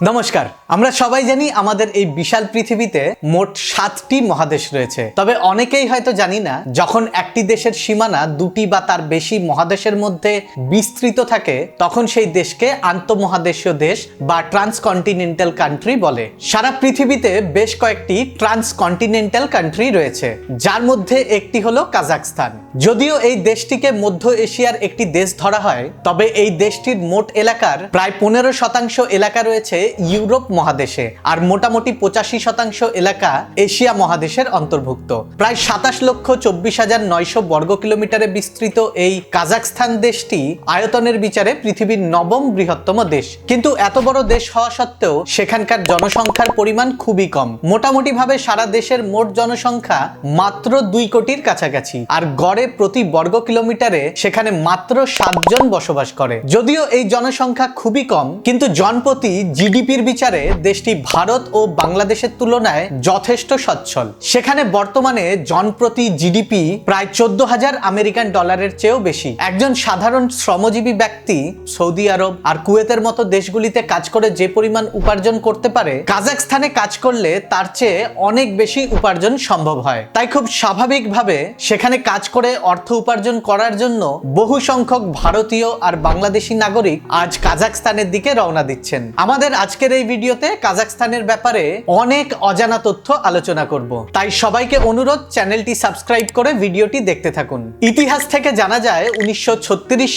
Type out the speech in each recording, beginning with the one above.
নমস্কার, আমরা সবাই জানি আমাদের এই বিশাল পৃথিবীতে মোট সাতটি মহাদেশ রয়েছে। তবে অনেকেই হয়তো জানি না, যখন একটি দেশের সীমানা দুটি বা তার বেশি মহাদেশের মধ্যে বিস্তৃত থাকে, তখন সেই দেশকে আন্তঃমহাদেশীয় দেশ বা ট্রান্সকন্টিনেন্টাল কান্ট্রি বলে। সারা পৃথিবীতে বেশ কয়েকটি ট্রান্সকন্টিনেন্টাল কান্ট্রি রয়েছে, যার মধ্যে একটি হলো কাজাকস্তান যদিও এই দেশটিকে মধ্য এশিয়ার একটি দেশ ধরা হয়, তবে এই দেশটির মোট এলাকার প্রায় পনেরো শতাংশ এলাকা রয়েছে ইউরোপ মহাদেশে আর মোটামুটি পঁচাশি শতাংশ এলাকা এশিয়া মহাদেশের অন্তর্ভুক্ত। প্রায় সাতাশ লক্ষ চব্বিশ হাজার নয়শো বর্গ কিলোমিটারে বিস্তৃত এই কাজাকস্তান দেশটি আয়তনের বিচারে পৃথিবীর নবম বৃহত্তম দেশ। কিন্তু এত বড় দেশ হওয়া সত্ত্বেও সেখানকার জনসংখ্যার পরিমাণ খুবই কম। মোটামুটি ভাবে সারা দেশের মোট জনসংখ্যা মাত্র দুই কোটির কাছাকাছি। আর গড়ে প্রতি বর্গ কিলোমিটারে সেখানে মাত্র সাতজন বসবাস করে। যদিও এই জনসংখ্যা খুবই কম, কিন্তু জনপ্রতি জিডিপির বিচারে দেশটি ভারত ও বাংলাদেশের তুলনায় যথেষ্ট সচ্ছল। সেখানে বর্তমানে জনপ্রতি জিডিপি প্রায় চোদ্দ হাজার আমেরিকান ডলারের চেয়েও বেশি। একজন সাধারণ শ্রমজীবী ব্যক্তি সৌদি আরব আর কুয়েতের মতো দেশগুলিতে কাজ করে যে পরিমাণ উপার্জন করতে পারে কাজাকস্তানে কাজ করলে তার চেয়ে অনেক বেশি উপার্জন সম্ভব হয়। তাই খুব স্বাভাবিকভাবে সেখানে কাজ করে অর্থ উপার্জন করার জন্য বহু সংখ্যক ভারতীয় আর বাংলাদেশি নাগরিক আজ কাজাকস্তানের দিকে রওনা দিচ্ছেন। আমাদের আজকের এই ভিডিওতে কাজাকস্তানের ব্যাপারে অনেক অজানা তথ্য আলোচনা করব। তাই সবাইকে অনুরোধ, চ্যানেলটি সাবস্ক্রাইব করে ভিডিওটি দেখতে থাকুন। ইতিহাস থেকে জানা যায়, উনিশশো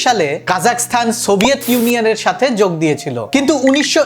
সালে কাজাকস্তান সোভিয়েত ইউনিয়নের সাথে যোগ দিয়েছিল। কিন্তু উনিশশো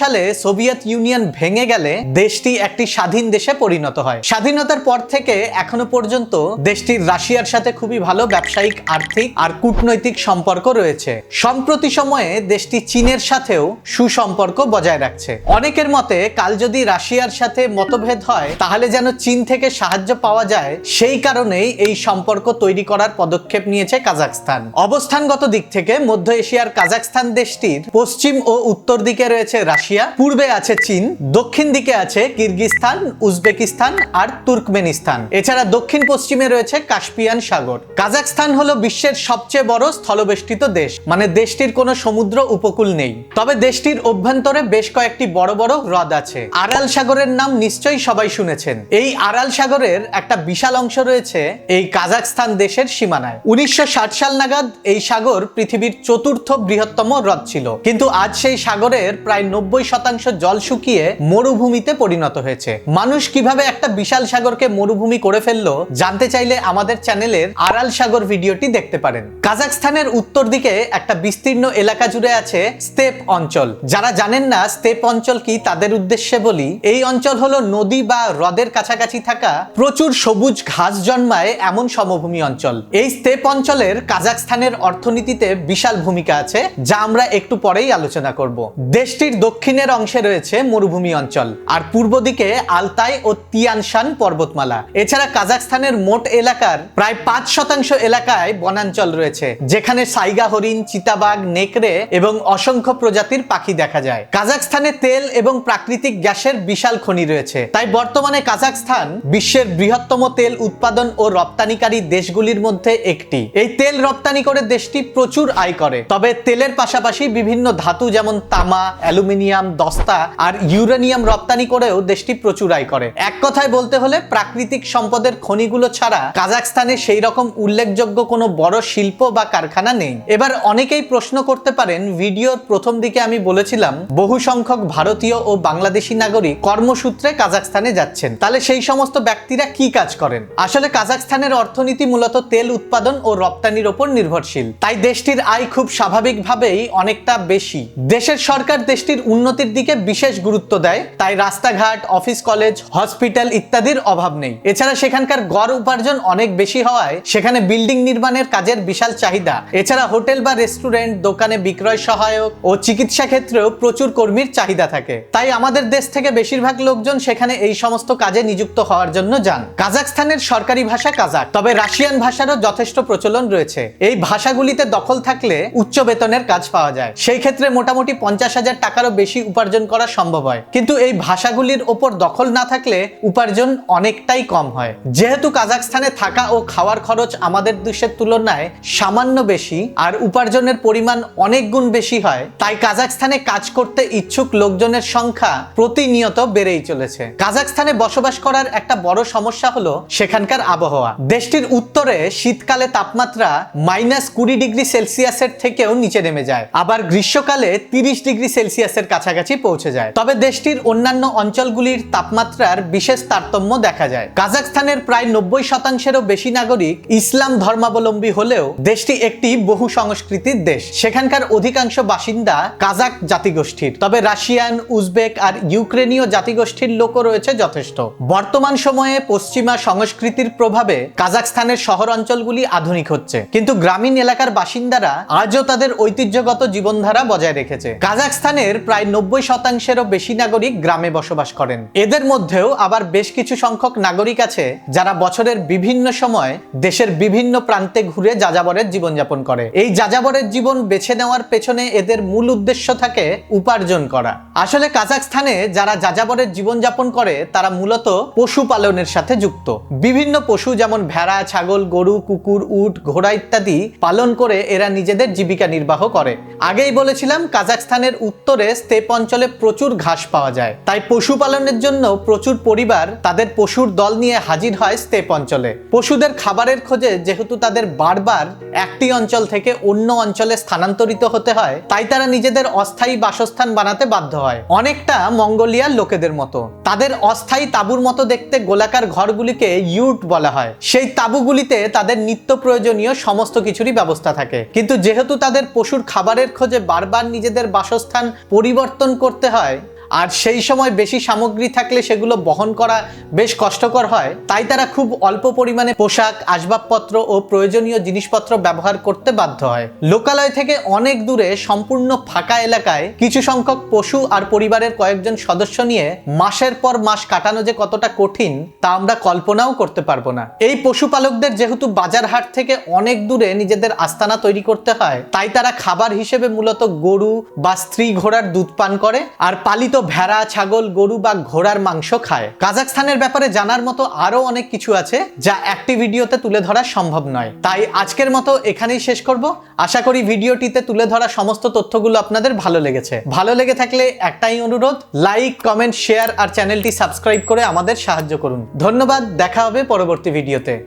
সালে সোভিয়েত ইউনিয়ন ভেঙে গেলে দেশটি একটি স্বাধীন দেশে পরিণত হয়। স্বাধীনতার পর থেকে এখনও পর্যন্ত দেশটির রাশিয়ার সাথে খুবই ভালো ব্যবসায়িক, আর্থিক আর কূটনৈতিক সম্পর্ক রয়েছে। সম্প্রতি সময়ে দেশটি চীনের সাথেও সুসম্পর্ক বজায় রাখছে। অনেকের মতে, কাল যদি রাশিয়ার সাথে মতভেদ হয়, তাহলে যেন চীন থেকে সাহায্য পাওয়া যায়। সেই কারণেই এই সম্পর্ক তৈরি করার পদক্ষেপ নিয়েছে কাজাকস্তান অবস্থানগত দিক থেকে মধ্য এশিয়ার কাজাকস্তান দেশটির পশ্চিম ও উত্তর দিকে রয়েছে রাশিয়া। পূর্বে আছে চীন, দক্ষিণ দিকে আছে কিরগিস্তান উজবেকিস্তান আর তুর্কমেনিস্তান। এছাড়া দক্ষিণ পশ্চিমে রয়েছে কাস্পিয়ান সাগর। কাজাকস্তান হলো বিশ্বের সবচেয়ে বড় স্থলবেষ্টিত দেশ। মানে দেশটির কোনো সমুদ্র উপকূল নেই। তবে দেশটির অভ্যন্তরে বেশ কয়েকটি বড় বড় হ্রদ আছে। আরাল সাগরের নাম নিশ্চয়ই সবাই শুনেছেন। এই আরাল সাগরের একটা বিশাল অংশ রয়েছে এই কাজাকস্তান দেশের সীমানায়। উনিশশো সাল নাগাদ এই সাগর পৃথিবীর চতুর্থ বৃহত্তম হ্রদ ছিল। কিন্তু আজ সেই সাগরের প্রায় নব্বই শতাংশ জল শুকিয়ে মরুভূমিতে পরিণত হয়েছে। মানুষ কীভাবে একটা বিশাল সাগরকে মরুভূমি করে ফেলল জানতে চাইলে আমাদের চ্যানেলের আরাল সাগর ভিডিওটি দেখতে পারেন। কাজাকস্তানের উত্তর দিকে একটা বিস্তীর্ণ এলাকা জুড়ে আছে স্টেপ অঞ্চল। যারা জানেন না স্টেপ অঞ্চল কি তাদের উদ্দেশ্যে বলি? এই অঞ্চল হলো নদী বা হ্রদের কাছাকাছি থাকা প্রচুর সবুজ ঘাস জন্মায় এমন সমভূমি অঞ্চল। এই স্টেপ অঞ্চলের কাজাকস্তানের অর্থনীতিতে বিশাল ভূমিকা আছে, যা আমরা একটু পরেই আলোচনা করব। দেশটির দক্ষিণের অংশে রয়েছে মরুভূমি অঞ্চল, আর পূর্ব দিকে আলতাই ও তিয়ানশান পর্বতমালা। এছাড়া কাজাকস্তানের মোট এলাকার প্রায় পাঁচ শতাংশ এলাকায় বনাঞ্চল রয়েছে, যেখানে সাইগা হরিণ, চিতাবাঘ, নেকড়ে এবং অসংখ্য প্রজাতির পাখি দেখা যায়। কাজাকস্তানে তেল এবং প্রাকৃতিক গ্যাসের বিশাল খনি রয়েছে। তাই বর্তমানে কাজাকস্থান বিশ্বের বৃহত্তম তেল উৎপাদন ও রপ্তানিকারী দেশগুলির মধ্যে একটি। এই তেল রপ্তানি করে দেশটি প্রচুর আয় করে। তবে তেলের পাশাপাশি বিভিন্ন ধাতু যেমন তামা, অ্যালুমিনিয়াম, দস্তা আর ইউরেনিয়াম রপ্তানি করেও দেশটি প্রচুর আয় করে। এক কথায় বলতে হলে প্রাকৃতিক সম্পদের খনিগুলো ছাড়া কাজাকস্থানে সেই রকম উল্লেখযোগ্য কোনো বড় শিল্প বা কারখানা নেই। এবার অনেকেই প্রশ্ন করতে পারেন, ভিডিওর প্রথম দিকে আমি বলেছিলাম বহু সংখ্যক ভারতীয় ও বাংলাদেশি নাগরিক কর্মসূত্রে কাজাকস্তানে যাচ্ছেন। তাহলে সেই সমস্ত ব্যক্তিরা কি কাজ করেন? আসলে কাজাকস্তানের অর্থনীতি মূলত তেল উৎপাদন ও রপ্তানির ওপর নির্ভরশীল। তাই দেশটির আয় খুব স্বাভাবিকভাবেই অনেকটা বেশি। দেশের সরকার দেশটির উন্নতির দিকে বিশেষ গুরুত্ব দেয়। তাই রাস্তাঘাট, অফিস কলেজ, হসপিটাল ইত্যাদির অভাব নেই। এছাড়া সেখানকার গড় উপার্জন অনেক বেশি হওয়ায় সেখানে বিল্ডিং নির্মাণের কাজের বিশাল চাহিদা। এছাড়া হোটেল বা রেস্টুরেন্ট, দোকানে বিক্রয় সহায়ক ও চিকিৎসা ক্ষেত্রেও প্রচুর কর্মীর চাহিদা থাকে। তাই আমাদের দেশ থেকে বেশিরভাগ লোকজন সেখানে এই সমস্ত কাজে নিযুক্ত হওয়ার জন্য যান। কাজাকস্তানের সরকারি ভাষা কাজাক, তবে রাশিয়ান ভাষারও যথেষ্ট প্রচলন রয়েছে। এই ভাষাগুলিতে দখল থাকলে উচ্চ বেতনের কাজ পাওয়া যায়। সেই ক্ষেত্রে মোটামুটি পঞ্চাশ হাজার টাকারও বেশি উপার্জন করা সম্ভব হয়। কিন্তু এই ভাষাগুলির ওপর দখল না থাকলে উপার্জন অনেকটাই কম হয়। যেহেতু কাজাকস্তানে থাকা ও খাওয়ার খরচ আমাদের দেশের তুলনায় সামান্য বেশি, আর উপার্জনের পরিমাণ অনেক গুণ বেশি হয়, তাই কাজাকস্তানে কাজ করতে করতে ইচ্ছুক লোকজনের সংখ্যা প্রতিনিয়ত বেড়েই চলেছে। কাজাকস্তানে বসবাস করার একটা বড় সমস্যা হলো সেখানকার আবহাওয়া। দেশটির উত্তরে শীতকালে তাপমাত্রা মাইনাস কুড়ি ডিগ্রি সেলসিয়াসের থেকেও নিচে নেমে যায়। আবার গ্রীষ্মকালে তিরিশ ডিগ্রি সেলসিয়াসের কাছাকাছি পৌঁছে যায়। তবে দেশটির অন্যান্য অঞ্চলগুলির তাপমাত্রার বিশেষ তারতম্য দেখা যায়। কাজাকস্তানের প্রায় নব্বই শতাংশেরও বেশি নাগরিক ইসলাম ধর্মাবলম্বী হলেও দেশটি একটি বহু সংস্কৃতির দেশ। সেখানকার অধিকাংশ বাসিন্দা কাজাক জাতিগোষ্ঠীর তবে রাশিয়ান, উজবেক আর ইউক্রেনীয় জাতিগোষ্ঠীর লোকও রয়েছে যথেষ্ট। বর্তমান সময়ে পশ্চিমা সংস্কৃতির প্রভাবে কাজাকস্তানের শহর অঞ্চলগুলি আধুনিক হচ্ছে। কিন্তু গ্রামীণ এলাকার বাসিন্দারা আজও তাদের ঐতিহ্যগত জীবনধারা বজায় রেখেছে। কাজাকস্তানের প্রায় নব্বই শতাংশেরও বেশি নাগরিক গ্রামে বসবাস করেন। এদের মধ্যেও আবার বেশ কিছু সংখ্যক নাগরিক আছে যারা বছরের বিভিন্ন সময় দেশের বিভিন্ন প্রান্তে ঘুরে যাযাবরের জীবনযাপন করে। এই যাযাবরের জীবন বেছে নেওয়ার পেছনে এদের মূল উদ্দেশ্য থাকে উপার্জন করা। আসলে কাজাকস্তানে যারা যাযাবরের জীবনযাপন করে, তারা মূলত পশুপালনের সাথে যুক্ত। বিভিন্ন পশু যেমন ভেড়া, ছাগল, গরু, কুকুর, উট, ঘোড়া ইত্যাদি পালন করে এরা নিজেদের জীবিকা নির্বাহ করে। আগেই বলেছিলাম কাজাকস্তানের উত্তরে স্তেপ অঞ্চলে প্রচুর ঘাস পাওয়া যায়। তাই পশুপালনের জন্য প্রচুর পরিবার তাদের পশুর দল নিয়ে হাজির হয় স্তেপ অঞ্চলে। পশুদের খাবারের খোঁজে যেহেতু তাদের বারবার একটি অঞ্চল থেকে অন্য অঞ্চলে স্থানান্তরিত হতে হয়, তাই তারা নিজেদের অস্থায়ী বাসস্থান বানাতে বাধ্য হয়। অনেকটা মঙ্গোলিয়ার লোকেদের মতো। তাদের অস্থায়ী তাঁবুর মতো দেখতে গোলাকার ঘরগুলিকে ইউট বলা হয়। সেই তাঁবুগুলিতে তাদের নিত্য প্রয়োজনীয় সমস্ত কিছুরই ব্যবস্থা থাকে। কিন্তু যেহেতু তাদের পশুর খাবারের খোঁজে বারবার নিজেদের বাসস্থান পরিবর্তন করতে হয় আর সেই সময় বেশি সামগ্রী থাকলে সেগুলো বহন করা বেশ কষ্টকর হয়। তাই তারা খুব অল্প পরিমাণে পোশাক, আসবাবপত্র ও প্রয়োজনীয় জিনিসপত্র ব্যবহার করতে বাধ্য হয়। লোকালয় থেকে অনেক দূরে সম্পূর্ণ ফাঁকা এলাকায় কিছু সংখ্যক পশু আর পরিবারের কয়েকজন সদস্য নিয়ে মাসের পর মাস কাটানো যে কতটা কঠিন, তা আমরা কল্পনাও করতে পারব না। এই পশুপালকদের যেহেতু বাজার হাট থেকে অনেক দূরে নিজেদের আস্তানা তৈরি করতে হয়, তাই তারা খাবার হিসেবে মূলত গরু বা স্ত্রী ঘোড়ার দুধ পান করে, আর পালিত ভেড়া, ছাগল, গরু বা ঘোড়ার মাংস খায়। কাজাকস্তানের ব্যাপারে জানার মতো আরও অনেক কিছু আছে যা একটি ভিডিওতে তুলে ধরা সম্ভব নয়। তাই আজকের মতো এখানেই শেষ করব। আশা করি ভিডিওটিতে তুলে ধরা সমস্ত তথ্যগুলো আপনাদের ভালো লেগেছে। ভালো লেগে থাকলে একটাই অনুরোধ, লাইক, কমেন্ট, শেয়ার আর চ্যানেলটি সাবস্ক্রাইব করে আমাদের সাহায্য করুন। ধন্যবাদ, দেখা হবে পরবর্তী ভিডিওতে।